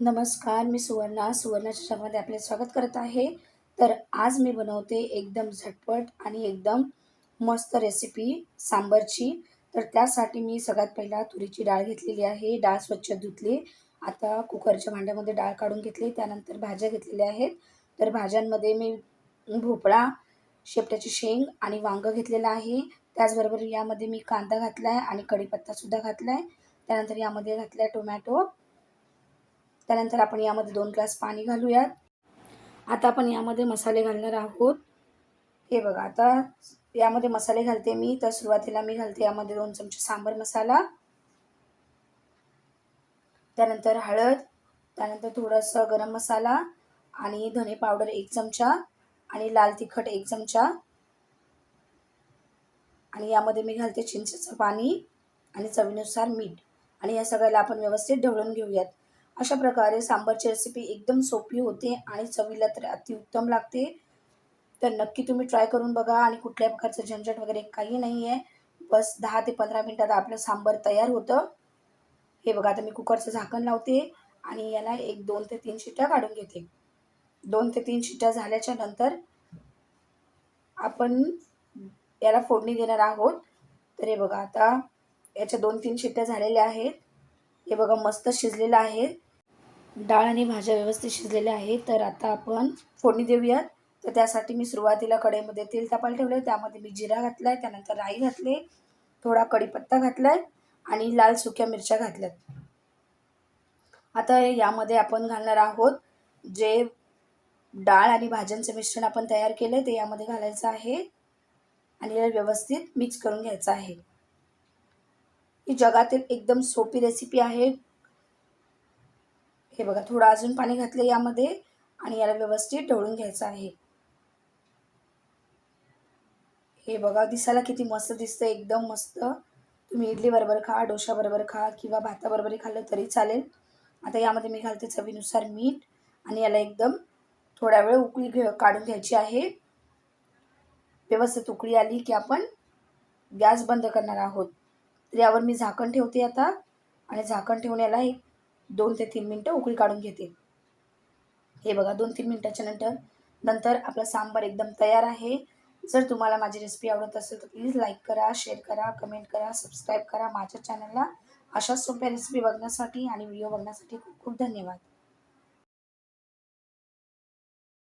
नमस्कार मी सुवर्णा. सुवर्णाच्या चॅनलमध्ये आपले स्वागत करत आहे. तर आज मी बनवते एकदम झटपट आणि एकदम मस्त रेसिपी सांबरची. तर त्यासाठी मी सगळ्यात पहिला तुरीची डाळ घेतलेली आहे. डाळ स्वच्छ धुतली. आता कुकरच्या भांड्यामध्ये डाळ काढून घेतली. त्यानंतर भाज्या घेतलेल्या आहेत. तर भाज्यांमध्ये मी भोपळा शेपट्याची शेंग आणि वांगं घेतलेलं आहे. त्याचबरोबर यामध्ये मी कांदा घातला आहे आणि कढीपत्तासुद्धा घातला आहे त्यानंतर यामध्ये घातला आहे टोमॅटो. त्यानंतर आपण यामध्ये दोन ग्लास पाणी घालूयात. आता आपण यामध्ये मसाले घालणार आहोत. हे बघा आता यामध्ये मसाले घालते मी. तर सुरुवातीला मी घालते यामध्ये दोन चमचे सांबर मसाला. त्यानंतर हळद. त्यानंतर थोडंसं गरम मसाला आणि धने पावडर एक चमचा आणि लाल तिखट एक चमचा. आणि यामध्ये मी घालते चिंचेचं पाणी आणि चवीनुसार मीठ. आणि या सगळ्याला आपण व्यवस्थित ढवळून घेऊयात. अशा प्रकारे सांबारची रेसिपी एकदम सोपी होते आणि चवीला तर अतिउत्तम लागते. तर नक्की तुम्ही ट्राय करून बघा आणि कुठल्याही प्रकारचं झंझट वगैरे काही नाही आहे बस दहा ते पंधरा मिनटात आपलं सांबार तयार होतं. हे बघा आता मी कुकरचं झाकण लावते आणि याला एक दोन ते तीन शिट्ट्या काढून घेते. दोन ते तीन शिट्ट्या झाल्याच्यानंतर आपण याला फोडणी देणार आहोत. तर हे बघा आता याच्या दोन तीन शिट्ट्या झालेल्या आहेत. हे बघा मस्त शिजलेलं आहे. डाळ आणि भाज्या व्यवस्थित शिजलेल्या आहेत. तर आता आपण फोडणी देऊयात. तर त्यासाठी मी सुरुवातीला कढईमध्ये तेल तापायला ठेवलं त्यामध्ये मी जिरा घातला आहे त्यानंतर राई घातले. थोडा कढीपत्ता घातला आहे आणि लाल सुक्या मिरच्या घातल्यात. आता यामध्ये आपण घालणार आहोत जे डाळ आणि भाज्यांचं मिश्रण आपण तयार केलं ते यामध्ये घालायचं आहे. आणि याला व्यवस्थित मिक्स करून घ्यायचं आहे. ही जगातील एकदम सोपी रेसिपी आहे. हे बघा थोडं अजून पाणी घातलं यामध्ये आणि याला व्यवस्थित ढवळून घ्यायचं आहे. हे बघा दिसायला किती मस्त दिसतं एकदम मस्त. तुम्ही इडली बरोबर खा डोशाबरोबर खा किंवा भाताबरोबरही खाल्लं तरी चालेल. आता यामध्ये मी घालते चवीनुसार मीठ आणि याला एकदम थोड्या वेळ उकळी घे काढून घ्यायची आहे. व्यवस्थित उकळी आली की आपण गॅस बंद करणार आहोत. तर यावर मी झाकण ठेवते आता आणि झाकण ठेवून याला एक दोन ते तीन मिनटं उकळी काढून घेते. हे बघा दोन तीन मिनटाच्या नंतर नंतर आपला सांबार एकदम तयार आहे. जर तुम्हाला माझी रेसिपी आवडत असेल तर प्लीज लाईक करा शेअर करा कमेंट करा सबस्क्राईब करा माझ्या चॅनलला अशाच सोप्या रेसिपी बघण्यासाठी आणि व्हिडिओ बघण्यासाठी खूप खूप धन्यवाद.